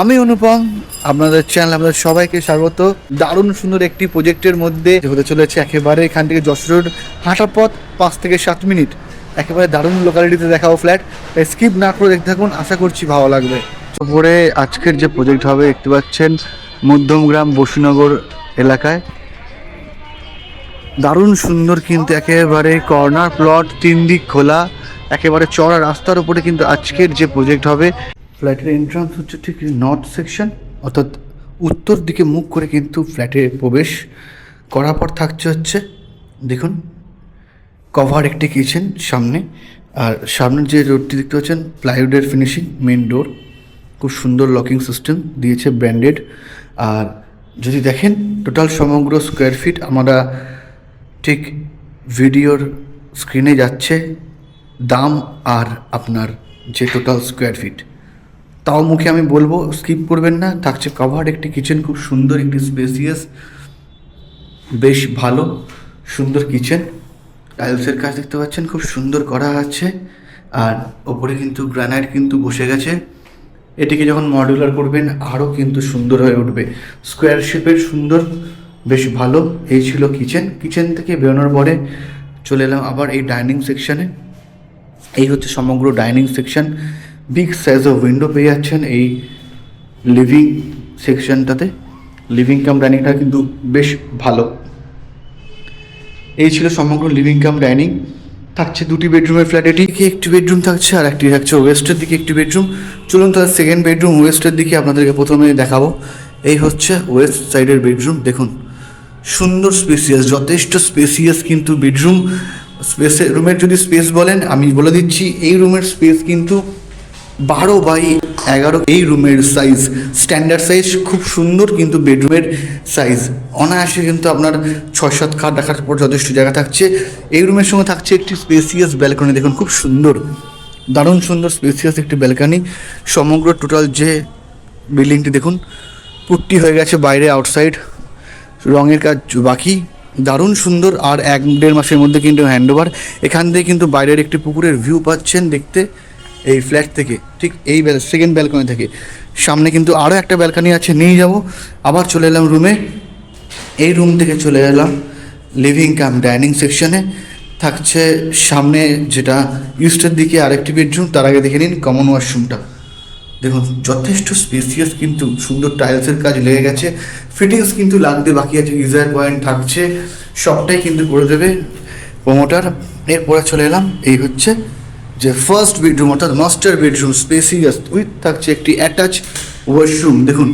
আমি অনুপম, আপনাদের চ্যানেল আপনাদের সবাইকে স্বাগত। দারুণ সুন্দর একটি প্রজেক্টের মধ্যে হতে চলেছে একেবারে এখান থেকে যশোর রোড হাঁটা পথ পাঁচ থেকে সাত মিনিট। একেবারে দারুণ লোকালিটিতে দেখাবো ফ্ল্যাট স্কিপ না করে দেখতে থাকুন, আশা করছি ভালো লাগবে। তারপরে আজকের যে প্রজেক্ট হবে, দেখতে পাচ্ছেন মধ্যমগ্রাম বসুনগর এলাকায়। দারুণ সুন্দর কিন্তু একেবারে কর্নার প্লট তিন দিক খোলা। একেবারে চড়া রাস্তার উপরে কিন্তু আজকের যে প্রজেক্ট হবে ফ্ল্যাটের এন্ট্রান্স হচ্ছে ঠিক নর্থ সেকশন অর্থাৎ উত্তর দিকে মুখ করে কিন্তু ফ্ল্যাটে প্রবেশ করার পর থাকছে হচ্ছে, দেখুন কভার একটি কিচেন সামনে, আর সামনের যে রোডটি দেখতে পাচ্ছেন প্লাইউডের ফিনিশিং মেন ডোর খুব সুন্দর লকিং সিস্টেম দিয়েছে ব্র্যান্ডেড আর যদি দেখেন টোটাল সমগ্র স্কোয়ার ফিট আমরা ঠিক ভিডিওর স্ক্রিনে যাচ্ছে, দাম আর আপনার যে টোটাল স্কোয়ার ফিট তাও মুখে আমি বলব স্কিপ করবেন না। থাকছে কভার একটি কিচেন খুব সুন্দর, একটি স্পেসিয়াস বেশ ভালো, সুন্দর কিচেন টাইলসের কাজ দেখতে পাচ্ছেন, খুব সুন্দর করা আছে। আর ওপরে কিন্তু গ্রানাইট কিন্তু বসে গেছে। এটিকে যখন মডিউলার করবেন আরও কিন্তু সুন্দর হয়ে উঠবে। স্কোয়ার শেপের সুন্দর, বেশ ভালো। এই ছিল কিচেন কিচেন থেকে বেরোনোর পরে চলে এলাম আবার এই ডাইনিং সেকশানে এই হচ্ছে সমগ্র dining section big size of window পেয়ে যাচ্ছেন এই লিভিং সেকশনটাতে লিভিং কাম ডাইনিংটা কিন্তু বেশ ভালো। এই ছিল সমগ্র লিভিং কাম ডাইনিং থাকছে দুটি বেডরুমের ফ্ল্যাট এটিকে একটি বেডরুম থাকছে আর একটি থাকছে ওয়েস্টের দিকে একটি বেডরুম চলুন তাহলে সেকেন্ড বেডরুম ওয়েস্টের দিকে আপনাদেরকে প্রথমে দেখাবো। এই হচ্ছে ওয়েস্ট সাইডের বেডরুম দেখুন। সুন্দর স্পেসিয়াস যথেষ্ট স্পেসিয়াস কিন্তু বেডরুম স্পেসে রুমের যদি স্পেস বলেন, আমি বলে দিচ্ছি, এই রুমের স্পেস কিন্তু বারো বাই এগারো। এই রুমের সাইজ স্ট্যান্ডার্ড সাইজ খুব সুন্দর, কিন্তু বেডরুমের সাইজ অনায়াসে কিন্তু আপনার ছয় সাত খাট রাখার পর যথেষ্ট জায়গা থাকছে। এই রুমের সঙ্গে থাকছে একটি স্পেসিয়াস ব্যালকনি দেখুন খুব সুন্দর। দারুণ সুন্দর স্পেসিয়াস একটি ব্যালকনি সমগ্র টোটাল যে বিল্ডিংটি দেখুন, পুট্টি হয়ে গেছে বাইরে আউটসাইড রঙের কাজ বাকি। দারুণ সুন্দর, আর এক দেড় মাসের মধ্যে কিন্তু হ্যান্ডওভার এখান থেকে কিন্তু বাইরের একটি পুকুরের ভিউ পাচ্ছেন দেখতে। এই ফ্ল্যাট থেকে, ঠিক এই সেকেন্ড ব্যালকনি থেকে। সামনে কিন্তু আরও একটা ব্যালকনি আছে, নিয়ে যাব। আবার চলে এলাম রুমে এই রুম থেকে চলে এলাম লিভিং কাম ডাইনিং সেকশনে থাকছে সামনে যেটা ইস্টের দিকে আরেকটি বেডরুম তার আগে দেখে নিন কমন ওয়াশরুমটা দেখুন, যথেষ্ট স্পেসিয়াস কিন্তু সুন্দর টাইলসের কাজ লেগে গেছে। ফিটিংস কিন্তু লাগতে বাকি আছে গিজার পয়েন্ট থাকছে। সবটাই কিন্তু করে দেবে প্রোমোটার এরপরে চলে এলাম, এই হচ্ছে যে ফার্স্ট বেডরুম অর্থাৎ মাস্টার বেডরুম স্পেসিয়াস উইথ থাকছে একটি অ্যাটাচ ওয়াশরুম দেখুন,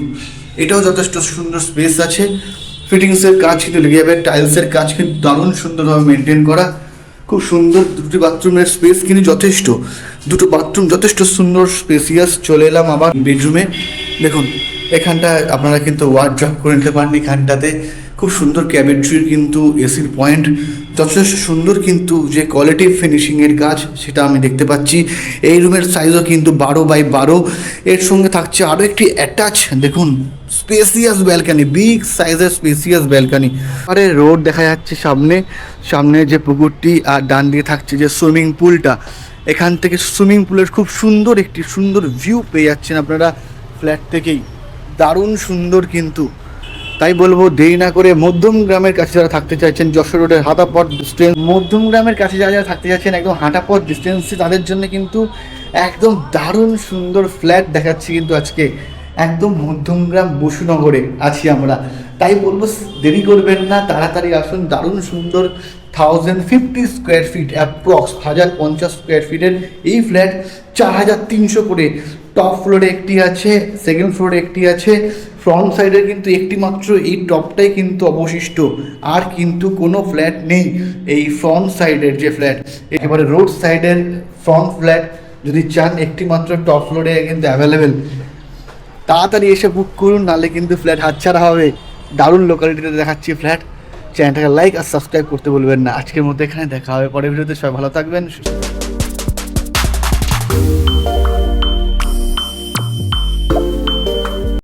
এটাও যথেষ্ট সুন্দর স্পেস আছে। ফিটিংসের কাজ কিন্তু লেগে যাবে টাইলসের কাজ কিন্তু দারুণ সুন্দরভাবে মেনটেন করা। খুব সুন্দর দুটি বাথরুমের স্পেস কিন্তু যথেষ্ট। দুটো বাথরুম যথেষ্ট সুন্দর স্পেসিয়াস চলে এলাম আবার বেডরুমে দেখুন, এখানটায় আপনারা কিন্তু ওয়ার্ড ড্রপ করে নিতে পারেন এখানটাতে। খুব সুন্দর ক্যাবেট্রির কিন্তু এসির পয়েন্ট যথেষ্ট সুন্দর কিন্তু যে কোয়ালিটি ফিনিশিংয়ের কাজ সেটা আমি দেখতে পাচ্ছি। এই রুমের সাইজও কিন্তু বারো বাই বারো। এর সঙ্গে থাকছে আরও একটি অ্যাটাচ দেখুন স্পেসিয়াস ব্যালকানি বিগ সাইজের স্পেসিয়াস ব্যালকানি আরে রোড দেখা যাচ্ছে সামনে সামনে যে পুকুরটি আর ডান দিকে থাকছে যে সুইমিং পুলটা এখান থেকে সুইমিং পুলের খুব সুন্দর একটি সুন্দর ভিউ পেয়ে যাচ্ছেন আপনারা। ফ্ল্যাট থেকেই। দারুণ সুন্দর কিন্তু। তাই বলব দেরি না করে মধ্যম গ্রামের কাছে যারা থাকতে চাইছেন যশোর রোডের হাঁটাপথ ডিস্টেন্স মধ্যম গ্রামের কাছে যারা যারা থাকতে চাইছেন একদম হাঁটাপথ ডিস্টেন্সে তাদের জন্য কিন্তু একদম দারুণ সুন্দর ফ্ল্যাট দেখাচ্ছি কিন্তু আজকে। একদম মধ্যমগ্রাম বসুনগরে আছি আমরা। তাই বলব দেরি করবেন না, তাড়াতাড়ি আসুন। দারুণ সুন্দর thousand fifty square feet approx হাজার পঞ্চাশ স্কোয়ার ফিটের এই ফ্ল্যাট চার হাজার তিনশো করে। টপ ফ্লোরে একটি আছে সেকেন্ড ফ্লোরে একটি আছে। ফ্রন্ট সাইডের কিন্তু একটি মাত্র এই টপটাই কিন্তু অবশিষ্ট। আর কিন্তু কোনো ফ্ল্যাট নেই এই ফ্রন্ট সাইডের যে ফ্ল্যাট একেবারে রোড সাইডের ফ্রন্ট ফ্ল্যাট যদি চান একটি মাত্র টপ ফ্লোরে কিন্তু অ্যাভেলেবেল তাড়াতাড়ি এসে বুক করুন, নাহলে কিন্তু ফ্ল্যাট হাতছাড়া হবে। দারুণ লোকালিটিতে দেখাচ্ছি ফ্ল্যাট চ্যানেলটাকে লাইক আর সাবস্ক্রাইব করতে বলবেন না। আজকের মধ্যে এখানে দেখা হবে। পরের ভিডিওতে সবাই ভালো থাকবেন।